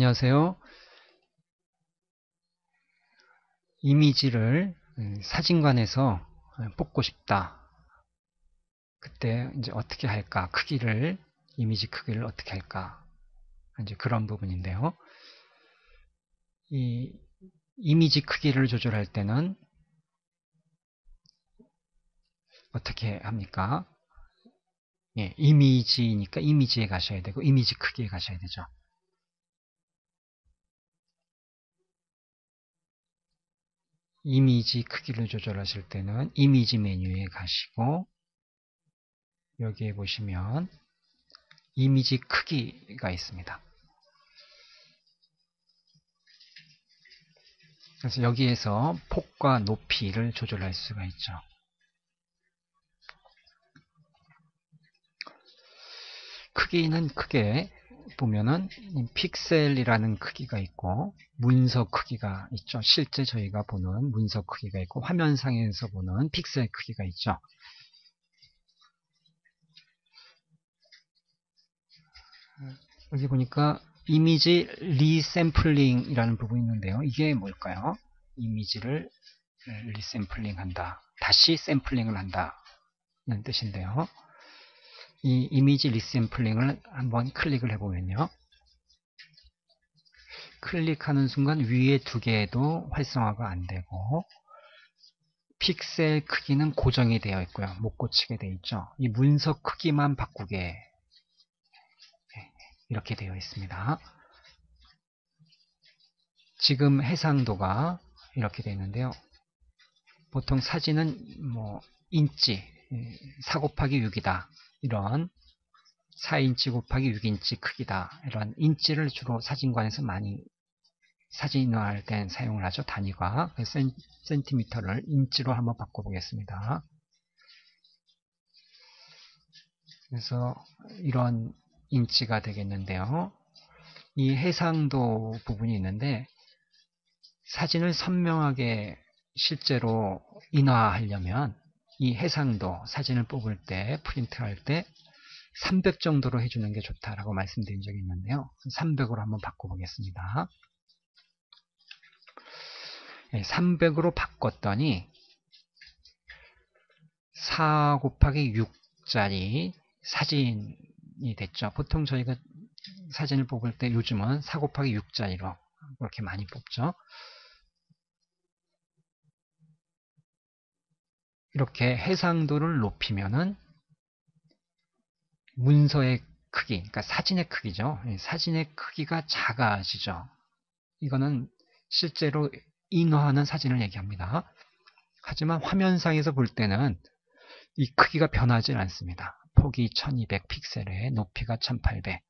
안녕하세요. 이미지를 음, 사진관에서 뽑고 싶다. 그때 이제 어떻게 할까? 크기를 이미지 크기를 어떻게 할까? 이제 그런 부분인데요. 이 이미지 크기를 조절할 때는 어떻게 합니까? 예, 이미지니까 이미지에 가셔야 되고 이미지 크기에 가셔야 되죠. 이미지 크기를 조절하실 때는 이미지 메뉴에 가시고 여기에 보시면 이미지 크기가 있습니다. 그래서 여기에서 폭과 높이를 조절할 수가 있죠. 크기는 크게 보면은 픽셀이라는 크기가 있고 문서 크기가 있죠. 실제 저희가 보는 문서 크기가 있고 화면상에서 보는 픽셀 크기가 있죠. 여기 보니까 이미지 리샘플링이라는 부분이 있는데요. 이게 뭘까요? 이미지를 리샘플링 한다. 다시 샘플링을 한다 는 뜻인데요. 이 이미지 리샘플링을 한번 클릭을 해보면요. 클릭하는 순간 위에 두 개도 활성화가 안 되고 픽셀 크기는 고정이 되어 있고요. 못 고치게 되어 있죠. 이 문서 크기만 바꾸게 이렇게 되어 있습니다. 지금 해상도가 이렇게 되어 있는데요. 보통 사진은 뭐 인치 4 곱하기 6이다. 이런 4인치 곱하기 6인치 크기다. 이런 인치를 주로 사진관에서 많이 사진화할 땐 사용을 하죠. 단위가. 센, 센티미터를 인치로 한번 바꿔보겠습니다. 그래서 이런 인치가 되겠는데요. 이 해상도 부분이 있는데 사진을 선명하게 실제로 인화하려면 이 해상도 사진을 뽑을 때 프린트할 때 300 정도로 해주는 게 좋다라고 말씀드린 적이 있는데요. 300으로 한번 바꿔보겠습니다. 300으로 바꿨더니 4 곱하기 6짜리 사진이 됐죠. 보통 저희가 사진을 뽑을 때 요즘은 4 곱하기 6짜리로 그렇게 많이 뽑죠. 이렇게 해상도를 높이면은 문서의 크기, 그러니까 사진의 크기죠. 사진의 크기가 작아지죠. 이거는 실제로 인화하는 사진을 얘기합니다. 하지만 화면상에서 볼 때는 이 크기가 변하지 않습니다. 폭이 1200 픽셀에 높이가 1800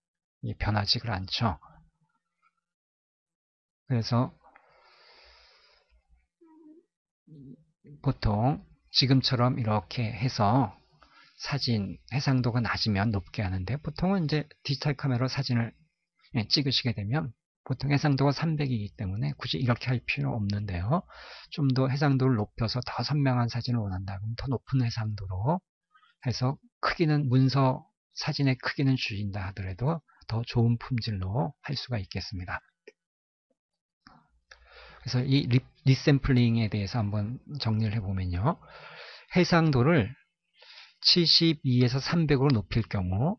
변하지가 않죠. 그래서 보통 지금처럼 이렇게 해서 사진 해상도가 낮으면 높게 하는데 보통은 이제 디지털 카메라 사진을 예, 찍으시게 되면 보통 해상도가 300이기 때문에 굳이 이렇게 할 필요 없는데요. 좀 더 해상도를 높여서 더 선명한 사진을 원한다. 그럼 더 높은 해상도로 해서 크기는 문서 사진의 크기는 줄인다 하더라도 더 좋은 품질로 할 수가 있겠습니다. 그래서 이 리, 리샘플링에 대해서 한번 정리를 해보면요. 해상도를 72에서 300으로 높일 경우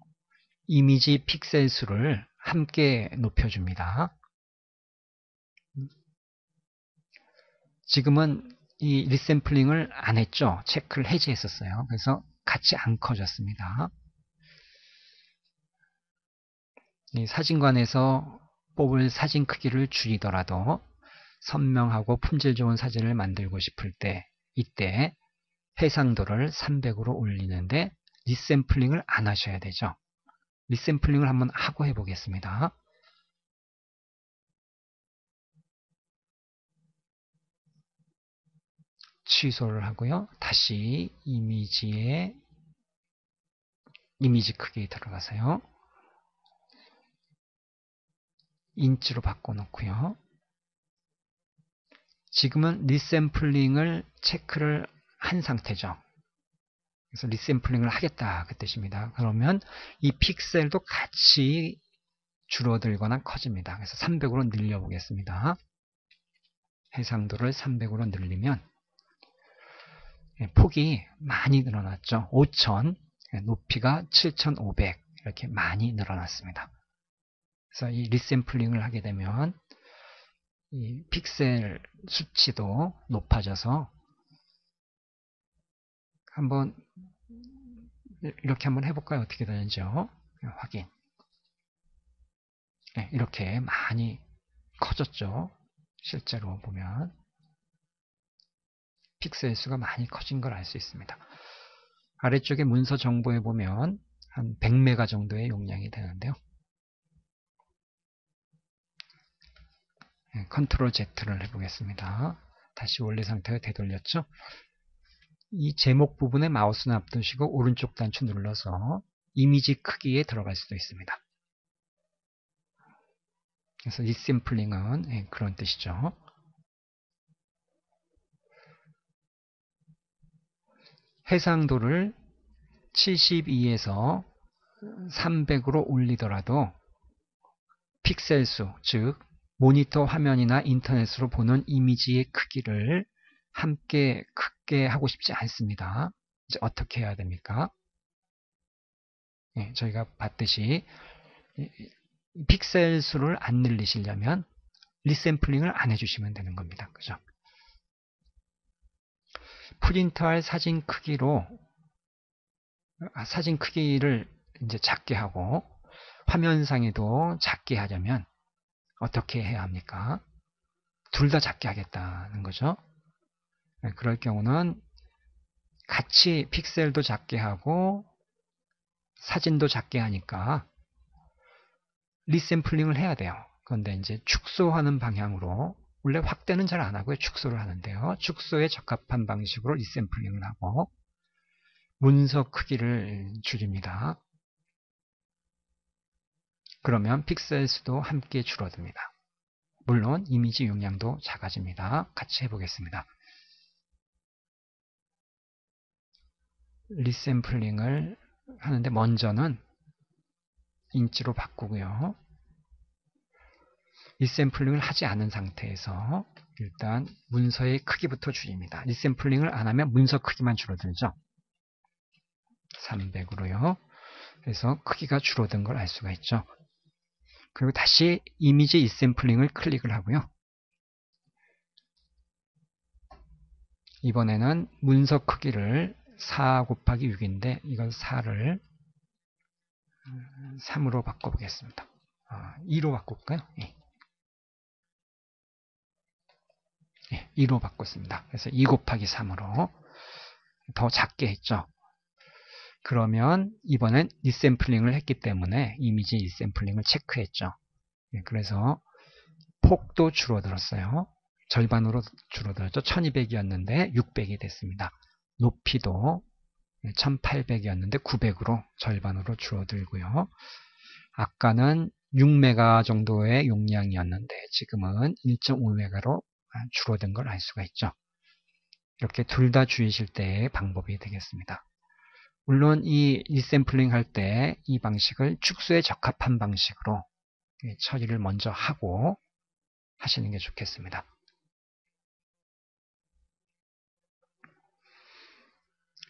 이미지 픽셀 수를 함께 높여줍니다. 지금은 이 리샘플링을 안 했죠. 체크를 해제했었어요. 그래서 같이 안 커졌습니다. 이 사진관에서 뽑을 사진 크기를 줄이더라도 선명하고 품질 좋은 사진을 만들고 싶을 때 이때 해상도를 300으로 올리는데 리샘플링을 안 하셔야 되죠. 리샘플링을 한번 하고 해보겠습니다. 취소를 하고요. 다시 이미지에 이미지 크기에 들어가세요. 인치로 바꿔놓고요. 지금은 리샘플링을 체크를 한 상태죠. 그래서 리샘플링을 하겠다 그 뜻입니다. 그러면 이 픽셀도 같이 줄어들거나 커집니다. 그래서 300으로 늘려보겠습니다. 해상도를 300으로 늘리면 예, 폭이 많이 늘어났죠. 5000, 예, 높이가 7500 이렇게 많이 늘어났습니다. 그래서 이 리샘플링을 하게 되면 이 픽셀 수치도 높아져서 한번 이렇게 한번 해볼까요? 어떻게 되는지요? 확인. 네, 이렇게 많이 커졌죠. 실제로 보면 픽셀 수가 많이 커진 걸 알 수 있습니다. 아래쪽에 문서 정보에 보면 한 100메가 정도의 용량이 되는데요. 컨트롤 Z를 해보겠습니다. 다시 원래 상태로 되돌렸죠. 이 제목 부분에 마우스는 앞두시고 오른쪽 단추 눌러서 이미지 크기에 들어갈 수도 있습니다. 그래서 리샘플링은 예, 그런 뜻이죠. 해상도를 72에서 300으로 올리더라도 픽셀 수, 즉 모니터 화면이나 인터넷으로 보는 이미지의 크기를 함께 크게 하고 싶지 않습니다. 이제 어떻게 해야 됩니까? 예, 저희가 봤듯이 픽셀 수를 안 늘리시려면 리샘플링을 안 해주시면 되는 겁니다. 그죠? 프린트할 사진 크기로 아, 사진 크기를 이제 작게 하고 화면상에도 작게 하려면 어떻게 해야 합니까? 둘 다 작게 하겠다는 거죠. 네, 그럴 경우는 같이 픽셀도 작게 하고 사진도 작게 하니까 리샘플링을 해야 돼요. 그런데 이제 축소하는 방향으로 원래 확대는 잘 안 하고요. 축소를 하는데요. 축소에 적합한 방식으로 리샘플링을 하고 문서 크기를 줄입니다. 그러면 픽셀 수도 함께 줄어듭니다. 물론 이미지 용량도 작아집니다. 같이 해보겠습니다. 리샘플링을 하는데 먼저는 인치로 바꾸고요. 리샘플링을 하지 않은 상태에서 일단 문서의 크기부터 줄입니다. 리샘플링을 안 하면 문서 크기만 줄어들죠. 300으로요. 그래서 크기가 줄어든 걸 알 수가 있죠. 그리고 다시 이미지 리샘플링을 클릭을 하고요. 이번에는 문서 크기를 4 곱하기 6인데 이걸 4를 3으로 바꿔보겠습니다. 아, 2로 바꿀까요? 예. 예, 2로 바꿨습니다. 그래서 2 곱하기 3으로 더 작게 했죠. 그러면 이번엔 리샘플링을 했기 때문에 이미지 리샘플링을 체크했죠. 예, 그래서 폭도 줄어들었어요. 절반으로 줄어들었죠. 1200이었는데 600이 됐습니다. 높이도 1800이었는데 900으로 절반으로 줄어들고요. 아까는 6메가 정도의 용량이었는데 지금은 1.5메가로 줄어든 걸 알 수가 있죠. 이렇게 둘다 주의실 때의 방법이 되겠습니다. 물론 이 리샘플링 할 때 이 방식을 축소에 적합한 방식으로 처리를 먼저 하고 하시는 게 좋겠습니다.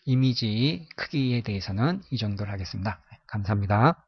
이미지 크기에 대해서는 이 정도로 하겠습니다. 감사합니다.